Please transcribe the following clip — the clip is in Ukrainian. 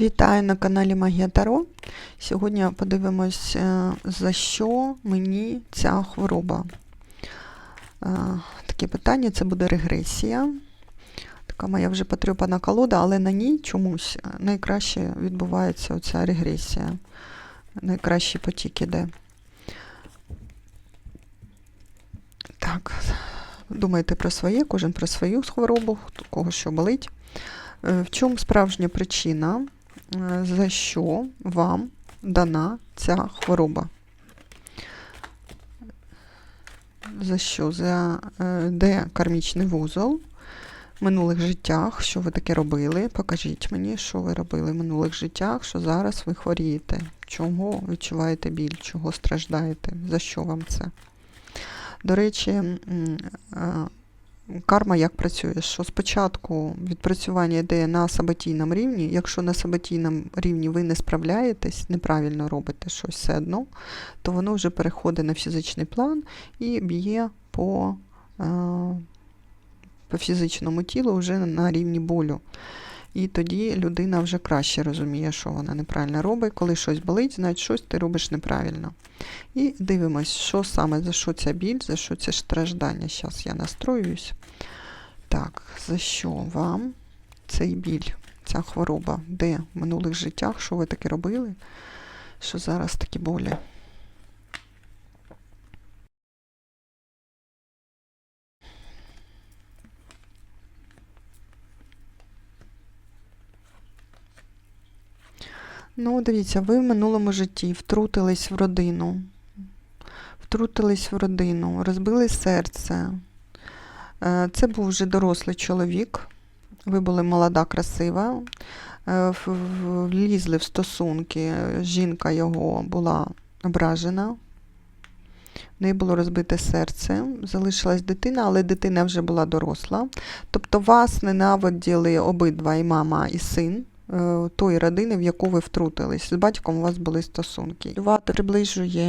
Вітаю на каналі Магія Таро. Сьогодні подивимось, е, за що мені ця хвороба. Е, Таке питання це буде регресія. Така моя вже потрьопана колода, але на ній чомусь е, найкраще відбувається оця регресія. Найкращий потік іде. Так, думайте про своє, кожен про свою хворобу, у кого що болить. В чому справжня причина, за що вам дана ця хвороба? За що? За е, де кармічний вузол в минулих життях, що ви таке робили? Покажіть мені, що ви робили в минулих життях, що зараз ви хворієте. Чого відчуваєте біль, чого страждаєте? За що вам це? До речі, е, карма як працює? Що спочатку відпрацювання йде на саботійному рівні. Якщо на саботійному рівні ви не справляєтесь, неправильно робите щось все одно, то воно вже переходить на фізичний план і б'є по, е, по фізичному тілу вже на рівні болю. І тоді людина вже краще розуміє, що вона неправильно робить. Коли щось болить, значить щось ти робиш неправильно. І дивимось, що саме, за що ця біль, за що це страждання. Зараз я настроююсь. Так, за що вам цей біль, ця хвороба? Де в минулих життях, що ви таке робили? Що зараз такі болі? Ну, дивіться, ви в минулому житті втрутились в родину. Втрутились в родину, розбили серце. Е, Це був вже дорослий чоловік. Ви були молода, красива. Е, Влізли в стосунки. Жінка його була ображена. В неї було розбите серце, залишилась дитина, але дитина вже була доросла. Тобто вас ненавиділи обидва, і мама, і син тої родини, в яку ви втрутились. З батьком у вас були стосунки. Вас приближує